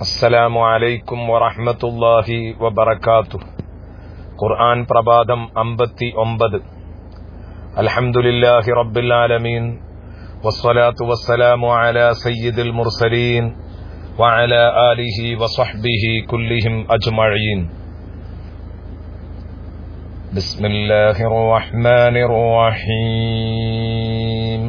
അസ്സലാമു അലൈക്കും വറഹ്മത്തുള്ളാഹി വബറകാത്തു ഖുർആൻ പ്രഭാതം അമ്പത്തി ഒമ്പത് അൽഹംദുലില്ലാഹി റബ്ബിൽ ആലമീൻ വസ്സലാത്തു വസ്സലാമു അലാ സയ്യിദിൽ മുർസലീൻ وعلى آله وصحبه كلهم أجمعين بسم الله الرحمن الرحيم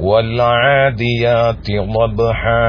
والعاديات ضبحا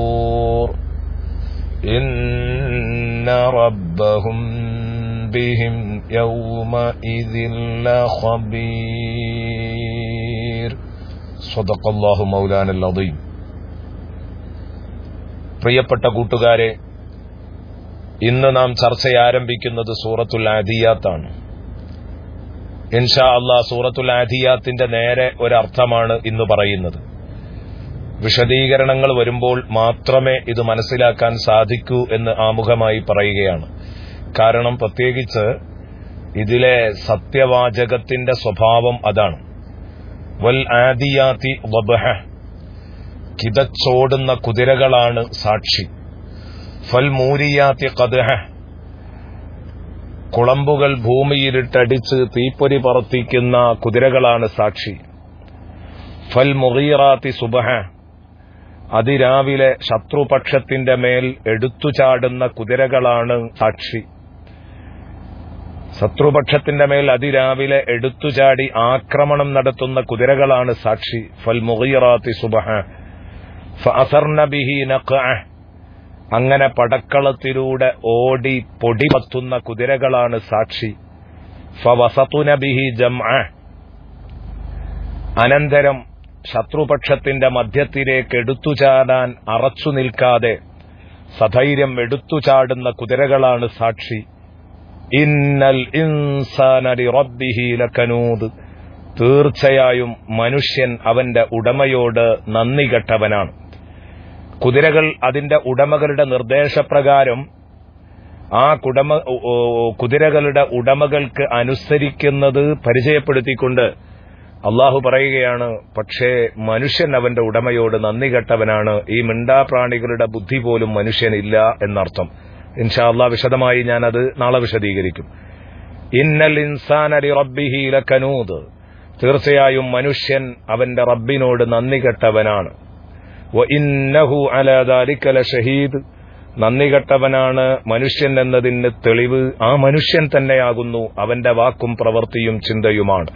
ربهم بهم يومئذ لخبير صدق الله مولانا العظيم പ്രിയപ്പെട്ട കൂട്ടുകാരെ ഇന്ന് നാം ചർച്ച ആരംഭിക്കുന്നത് സൂറത്തുൽ ആദിയാത്താണ് ഇൻഷാ അള്ളാ സൂറത്തുൽ ആദിയാത്തിന്റെ നേരെ ഒരർത്ഥമാണ് ഇന്ന് പറയുന്നത് വിശദീകരണങ്ങൾ വരുമ്പോൾ മാത്രമേ ഇത് മനസ്സിലാക്കാൻ സാധിക്കൂ എന്ന് ആമുഖമായി പറയുകയാണ്. കാരണം പ്രത്യേകിച്ച് ഇതിലെ സത്യവാചകത്തിന്റെ സ്വഭാവം അതാണ്. വൽ ആദിയാത്തി വബഹ കിതച്ചോടുന്ന കുതിരകളാണ് സാക്ഷി. ഫൽ മൂരിയാത്തി കദഹ കുളമ്പുകൾ ഭൂമിയിലിട്ടടിച്ച് തീപ്പൊരി പറത്തിക്കുന്ന കുതിരകളാണ് സാക്ഷി. ഫൽ മുറീറാത്തി സുബഹ അതിരാവിലെ ശത്രുപക്ഷത്തിന്റെ മേൽ എടുത്തുചാടുന്ന കുതിരകളാണ് സാക്ഷി. ശത്രുപക്ഷത്തിന്റെ മേൽ അതിരാവിലെ എടുത്തുചാടി ആക്രമണം നടത്തുന്ന കുതിരകളാണ് സാക്ഷി. ഫൽ മുഹീറാത്തി സുബഹ. ഫഅസർന ബിഹി നഖഅ. അങ്ങനെ പടക്കളത്തിലൂടെ ഓടി പൊടിപത്തുന്ന കുതിരകളാണ് സാക്ഷി. ഫവസതുന ബിഹി ജംഅ. അനന്തരം ശത്രുപക്ഷത്തിന്റെ മധ്യത്തിലേക്ക് എടുത്തുചാടാൻ അറച്ചു നിൽക്കാതെ സധൈര്യം എടുത്തുചാടുന്ന കുതിരകളാണ് സാക്ഷി. ഇന്നൽ ഇൻസാനലി റബ്ബിഹീലക്കനൂത് തീർച്ചയായും മനുഷ്യൻ അവന്റെ ഉടമയോട് നന്ദി കെട്ടവനാണ്. കുതിരകൾ അതിന്റെ ഉടമകളുടെ നിർദ്ദേശപ്രകാരം ആ കുടമ കുതിരകളുടെ ഉടമകൾക്ക് അനുസരിക്കുന്നത് പരിചയപ്പെടുത്തിക്കൊണ്ട് അള്ളാഹു പറയുകയാണ് പക്ഷേ മനുഷ്യൻ അവന്റെ ഉടമയോട് നന്ദി കെട്ടവനാണ്. ഈ മിണ്ടാപ്രാണികളുടെ ബുദ്ധി പോലും മനുഷ്യനില്ല എന്നർത്ഥം. ഇൻഷാ അള്ളാ വിശദമായി ഞാനത് നാളെ വിശദീകരിക്കും. ഇന്നൽ ഇൻസാനലി റബ്ബിഹി ലക്കനൂദ്. തീർച്ചയായും മനുഷ്യൻ അവന്റെ റബ്ബിനോട് നന്ദി കെട്ടവനാണ്. ഷഹീദ് നന്ദി കെട്ടവനാണ് മനുഷ്യൻ എന്നതിന് തെളിവ് ആ മനുഷ്യൻ തന്നെയാകുന്നു അവന്റെ വാക്കും പ്രവൃത്തിയും ചിന്തയുമാണ്.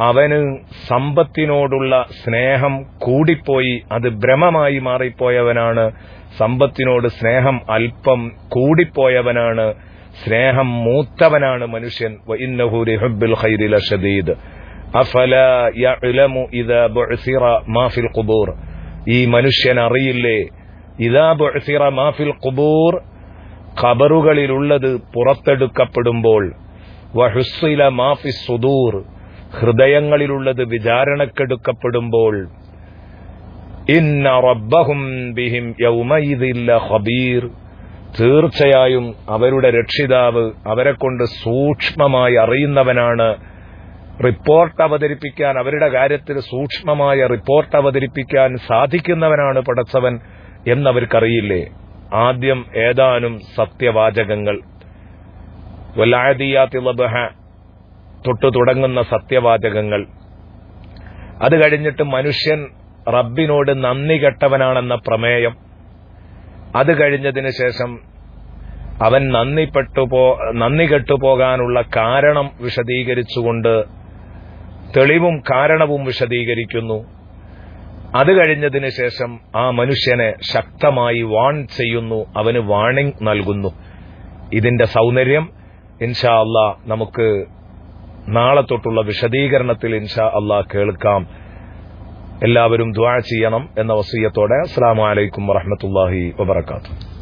അവന് സമ്പത്തിനോടുള്ള സ്നേഹം കൂടിപ്പോയി. അത് ഭ്രമമായി മാറിപ്പോയവനാണ്. സമ്പത്തിനോട് സ്നേഹം അല്പം കൂടിപ്പോയവനാണ്. സ്നേഹം മൂത്തവനാണ് മനുഷ്യൻ. ഈ മനുഷ്യൻ അറിയില്ലേ? ഇതാ മാഫിൽ ഖുബൂർ ഖബറുകളിലുള്ളത് പുറത്തെടുക്കപ്പെടുമ്പോൾ വഹുസ്സില മാഫി സുദൂർ ഹൃദയങ്ങളിലുള്ളത് വിചാരണക്കെടുക്കപ്പെടുമ്പോൾ ഇന്ന റബ്ബഹും ബിഹിം യൗമയിദില്ല ഖബീർ. തീർച്ചയായും അവരുടെ രക്ഷിതാവ് അവരെ കൊണ്ട് സൂക്ഷ്മമായി അറിയുന്നവനാണ്. റിപ്പോർട്ട് അവതരിപ്പിക്കാൻ അവരുടെ കാര്യത്തിൽ സൂക്ഷ്മമായ റിപ്പോർട്ട് അവതരിപ്പിക്കാൻ സാധിക്കുന്നവനാണ് പടച്ചവൻ എന്നവർക്കറിയില്ലേ? ആദ്യം ഏതാനും സത്യവാചകങ്ങൾ വല്ലാദിയാത്തി ലബഹ. തൊട്ടു തുടങ്ങുന്ന സത്യവാചകങ്ങൾ. അത് കഴിഞ്ഞിട്ട് മനുഷ്യൻ റബ്ബിനോട് നന്ദി കെട്ടവനാണെന്ന പ്രമേയം. അത് കഴിഞ്ഞതിന് ശേഷം അവൻ നന്ദിപ്പെട്ടുപോ നന്ദി കെട്ടുപോകാനുള്ള കാരണം വിശദീകരിച്ചുകൊണ്ട് തെളിവും കാരണവും വിശദീകരിക്കുന്നു. അത് കഴിഞ്ഞതിന് ശേഷം ആ മനുഷ്യനെ ശക്തമായി വാൺ ചെയ്യുന്നു അവന് വാണിംഗ് നൽകുന്നു. ഇതിന്റെ സൗന്ദര്യം ഇൻഷാ അല്ല നമുക്ക് നാളെ തൊട്ടുള്ള വിശദീകരണത്തിൽ ഇൻഷാ അല്ല കേൾക്കാം. എല്ലാവരും ദ്വാ ചെയ്യണം എന്ന വസീയത്തോടെ. അസ്സാം വലൈക്കും വറഹമത്തല്ലാഹി വബർക്കാത്തു